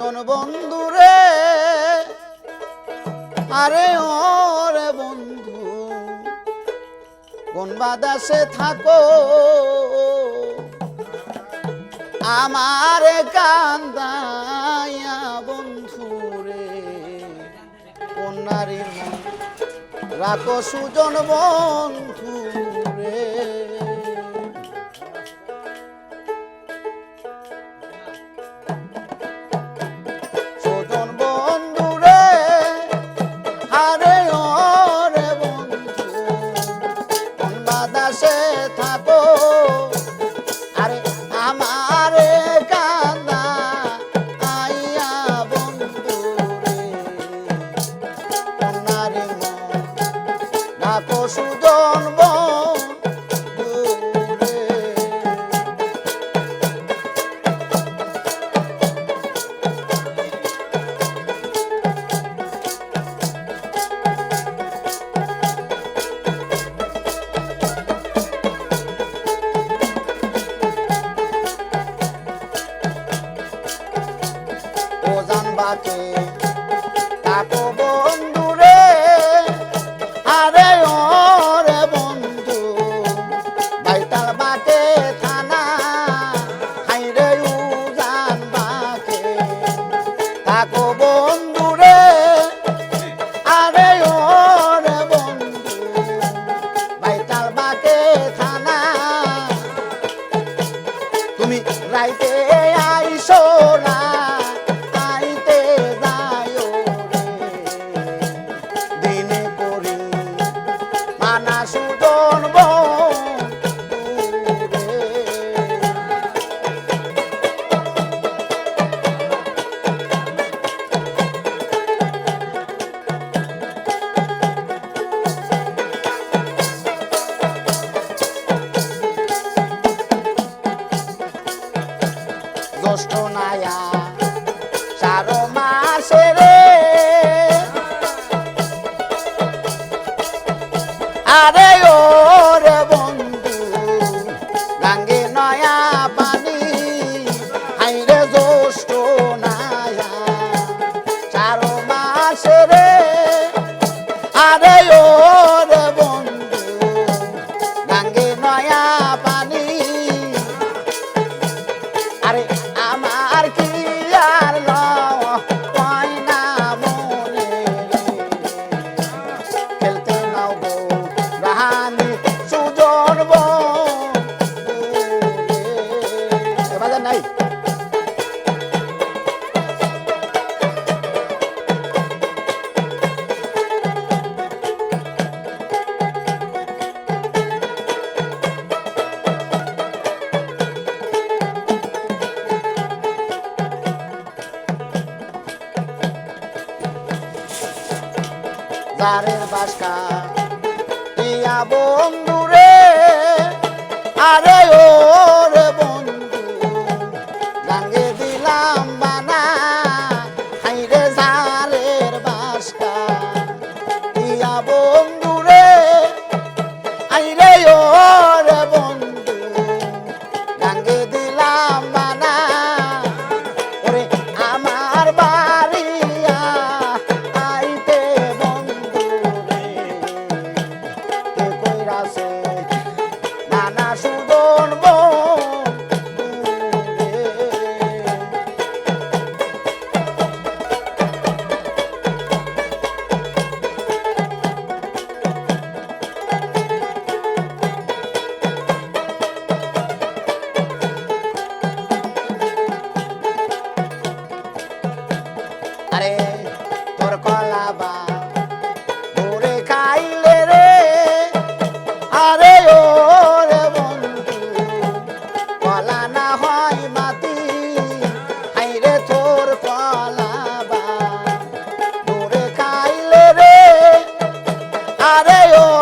বন্ধুরে আরে ওরে বন্ধু, কোন বাদাসে থাকো? আমার কান্দায়া বন্ধু রে, কোন নারী রাখো সুজন বন্ধু। I'm out. ডাকে কষ্ট নায়া। চারো আরে ও la la তারের বাসকা। ইয়া বন্ধু রে আরে ও রে বন্ধু গাঙ্গে দিলাম সুদন luego.